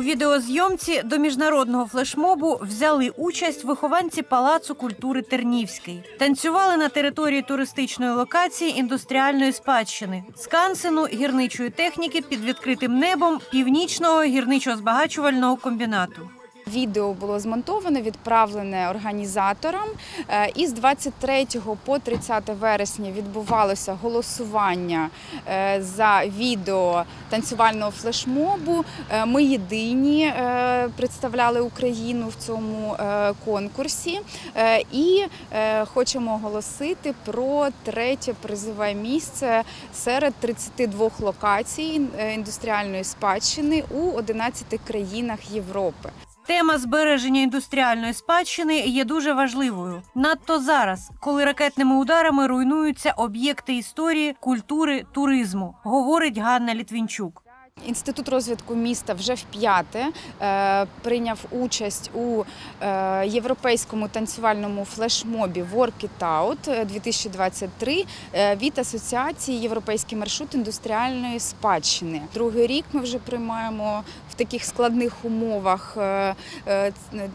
відеозйомці до міжнародного флешмобу взяли участь вихованці Палацу культури Тернівський. Танцювали на території туристичної локації індустріальної спадщини, скансену гірничої техніки під відкритим небом північного гірничо-збагачувального комбінату. Відео було змонтоване, відправлене організаторам. Е, І з 23 по 30 вересня відбувалося голосування е, за відео танцювального флешмобу. Е, Ми єдині представляли Україну в цьому конкурсі. І хочемо оголосити про третє призове місце серед 32 локацій індустріальної спадщини у 11 країнах Європи. Тема збереження індустріальної спадщини є дуже важливою. Надто зараз, коли ракетними ударами руйнуються об'єкти історії, культури, туризму, говорить Ганна Літвінчук. Інститут розвитку міста вже вп'яте е, прийняв участь у е, європейському танцювальному флешмобі Work It Out 2023 е, від Асоціації Європейський маршрут індустріальної спадщини. Другий рік ми вже приймаємо в таких складних умовах.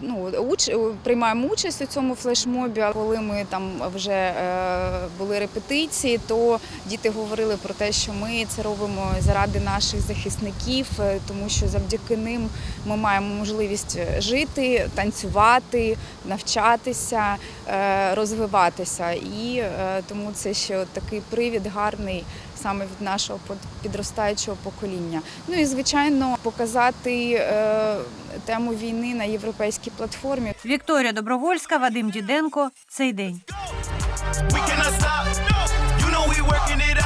ну, уч, приймаємо участь у цьому флешмобі. Коли ми там вже були репетиції, то діти говорили про те, що ми це робимо заради наших захисників, е, тому що завдяки ним ми маємо можливість жити, танцювати, навчатися, е, розвиватися. І е, тому це ще такий привід гарний саме від нашого підростаючого покоління. Ну і звичайно показати е, тему війни на європейській платформі. Вікторія Добровольська, Вадим Діденко. Цей день. We cannot stop. You know we working it